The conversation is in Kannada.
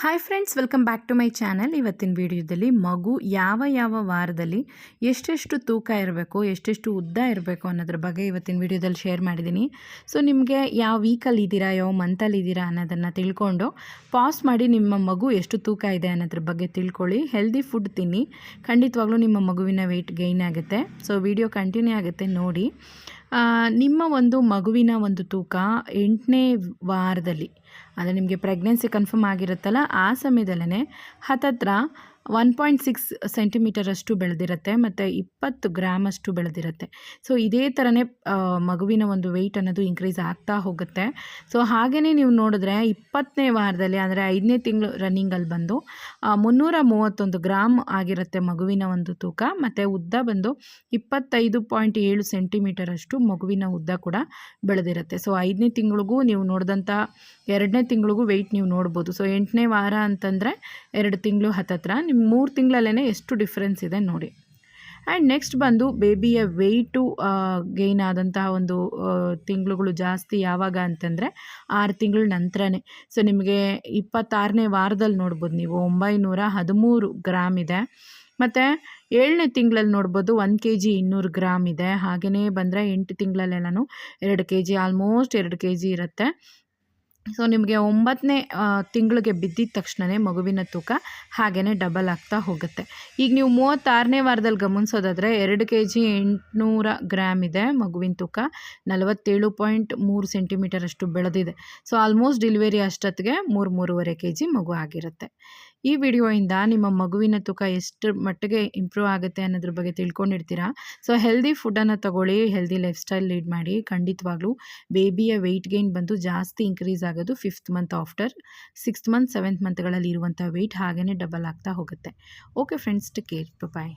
Hi friends welcome back to my channel ಇವತ್ತಿನ ವಿಡಿಯೋದಲ್ಲಿ ಮಗು ಯಾವ ಯಾವ ವಾರದಲ್ಲಿ ಎಷ್ಟೆಷ್ಟು ತೂಕ ಇರಬೇಕು, ಎಷ್ಟೆಷ್ಟು ಉದ್ದ ಇರಬೇಕು ಅನ್ನೋದ್ರ ಬಗ್ಗೆ ಇವತ್ತಿನ ವಿಡಿಯೋದಲ್ಲಿ ಶೇರ್ ಮಾಡಿದ್ದೀನಿ. ಸೊ ನಿಮಗೆ ಯಾವ ವೀಕಲ್ಲಿ ಇದ್ದೀರಾ, ಯಾವ ಮಂತಲ್ಲಿ ಇದ್ದೀರಾ ಅನ್ನೋದನ್ನು ತಿಳ್ಕೊಂಡು ಪಾಸ್ ಮಾಡಿ ನಿಮ್ಮ ಮಗು ಎಷ್ಟು ತೂಕ ಇದೆ ಅನ್ನೋದ್ರ ಬಗ್ಗೆ ತಿಳ್ಕೊಳ್ಳಿ. ಹೆಲ್ದಿ ಫುಡ್ ತಿನ್ನಿ. ಖಂಡಿತವಾಗ್ಲೂ ನಿಮ್ಮ ಮಗುವಿನ ವೆಯ್ಟ್ ಗೈನ್ ಆಗುತ್ತೆ. ಸೊ ವಿಡಿಯೋ ಕಂಟಿನ್ಯೂ ಆಗುತ್ತೆ ನೋಡಿ. ನಿಮ್ಮ ಒಂದು ಮಗುವಿನ ಒಂದು ತೂಕ ಎಂಟನೇ ವಾರದಲ್ಲಿ, ಅಂದರೆ ನಿಮಗೆ ಪ್ರೆಗ್ನೆನ್ಸಿ ಕನ್ಫರ್ಮ್ ಆಗಿರುತ್ತಲ್ಲ, ಆ ಸಮಯದಲ್ಲೇ ಹತ್ತತ್ರ ಒನ್ ಪಾಯಿಂಟ್ ಸಿಕ್ಸ್ ಸೆಂಟಿಮೀಟರಷ್ಟು ಬೆಳೆದಿರುತ್ತೆ ಮತ್ತು ಇಪ್ಪತ್ತು ಗ್ರಾಮಷ್ಟು ಬೆಳೆದಿರುತ್ತೆ. ಸೊ ಇದೇ ಥರನೇ ಮಗುವಿನ ಒಂದು ವೆಯ್ಟ್ ಅನ್ನೋದು ಇನ್ಕ್ರೀಸ್ ಆಗ್ತಾ ಹೋಗುತ್ತೆ. ಸೊ ಹಾಗೆಯೇ ನೀವು ನೋಡಿದ್ರೆ ಇಪ್ಪತ್ತನೇ ವಾರದಲ್ಲಿ, ಅಂದರೆ ಐದನೇ ತಿಂಗಳು ರನ್ನಿಂಗಲ್ಲಿ ಬಂದು ಮುನ್ನೂರ ಮೂವತ್ತೊಂದು ಗ್ರಾಮ್ ಆಗಿರುತ್ತೆ ಮಗುವಿನ ಒಂದು ತೂಕ. ಮತ್ತು ಉದ್ದ ಬಂದು ಇಪ್ಪತ್ತೈದು ಪಾಯಿಂಟ್ ಏಳು ಸೆಂಟಿಮೀಟರಷ್ಟು ಮಗುವಿನ ಉದ್ದ ಕೂಡ ಬೆಳೆದಿರುತ್ತೆ. ಸೊ ಐದನೇ ತಿಂಗಳಿಗೂ ನೀವು ನೋಡಿದಂಥ, ಎರಡನೇ ತಿಂಗಳಿಗೂ ವೆಯ್ಟ್ ನೀವು ನೋಡ್ಬೋದು. ಸೊ ಎಂಟನೇ ವಾರ ಅಂತಂದರೆ ಎರಡು ತಿಂಗಳು ಹತ್ತತ್ರ ನಿಮ್ಮ ಮೂರು ತಿಂಗಳಲ್ಲೇ ಎಷ್ಟು ಡಿಫ್ರೆನ್ಸ್ ಇದೆ ನೋಡಿ. ಆ್ಯಂಡ್ ನೆಕ್ಸ್ಟ್ ಬಂದು ಬೇಬಿಯ ವೆಯ್ಟು ಗೈನ್ ಆದಂತಹ ಒಂದು ತಿಂಗಳುಗಳು ಜಾಸ್ತಿ ಯಾವಾಗ ಅಂತಂದರೆ ಆರು ತಿಂಗಳ ನಂತರನೇ. ಸೊ ನಿಮಗೆ ಇಪ್ಪತ್ತಾರನೇ ವಾರದಲ್ಲಿ ನೋಡ್ಬೋದು ನೀವು, ಒಂಬೈನೂರ ಹದಿಮೂರು ಗ್ರಾಮ್ ಇದೆ. ಮತ್ತು ಏಳನೇ ತಿಂಗಳಲ್ಲಿ ನೋಡ್ಬೋದು ಒಂದು ಕೆ ಜಿ ಇನ್ನೂರು ಗ್ರಾಮ್ ಇದೆ. ಹಾಗೆಯೇ ಬಂದರೆ ಎಂಟು ತಿಂಗಳಲ್ಲೆಲ್ಲನೂ ಎರಡು ಕೆ ಜಿ ಆಲ್ಮೋಸ್ಟ್ ಎರಡು ಕೆ ಜಿ ಇರುತ್ತೆ. ಸೊ ನಿಮಗೆ ಒಂಬತ್ತನೇ ತಿಂಗಳಿಗೆ ಬಿದ್ದಿದ ತಕ್ಷಣವೇ ಮಗುವಿನ ತೂಕ ಹಾಗೆಯೇ ಡಬಲ್ ಆಗ್ತಾ ಹೋಗುತ್ತೆ. ಈಗ ನೀವು ಮೂವತ್ತಾರನೇ ವಾರದಲ್ಲಿ ಗಮನಿಸೋದಾದರೆ ಎರಡು ಕೆ ಜಿ ಎಂಟುನೂರ ಗ್ರಾಮ್ ಇದೆ ಮಗುವಿನ ತೂಕ. ನಲವತ್ತೇಳು ಪಾಯಿಂಟ್ ಮೂರು ಸೆಂಟಿಮೀಟರ್ ಅಷ್ಟು ಬೆಳೆದಿದೆ. ಸೊ ಆಲ್ಮೋಸ್ಟ್ ಡೆಲಿವರಿ ಅಷ್ಟೊತ್ತಿಗೆ ಮೂರು, ಮೂರುವರೆ ಕೆ ಜಿ ಮಗು ಆಗಿರುತ್ತೆ. ಈ ವಿಡಿಯೋಯಿಂದ ನಿಮ್ಮ ಮಗುವಿನ ತೂಕ ಎಷ್ಟು ಮಟ್ಟಿಗೆ ಇಂಪ್ರೂವ್ ಆಗುತ್ತೆ ಅನ್ನೋದ್ರ ಬಗ್ಗೆ ತಿಳ್ಕೊಂಡಿರ್ತೀರಾ? ಸೊ ಹೆಲ್ದಿ ಫುಡ್ಡನ್ನು ತಗೊಳ್ಳಿ ಹೆಲ್ದಿ ಲೈಫ್ ಸ್ಟೈಲ್ ಲೀಡ್ ಮಾಡಿ, ಖಂಡಿತವಾಗ್ಲೂ ಬೇಬಿಯ ವೆಯ್ಟ್ ಗೇನ್ ಬಂದು ಜಾಸ್ತಿ ಇನ್ಕ್ರೀಸ್ ಆಗೋದು fifth month after sixth month seventh ಮಂತ್ಗಳಲ್ಲಿ ಇರುವಂಥ ವೆಯ್ಟ್ ಹಾಗೆಯೇ ಡಬಲ್ ಆಗ್ತಾ ಹೋಗುತ್ತೆ. Okay friends to care bye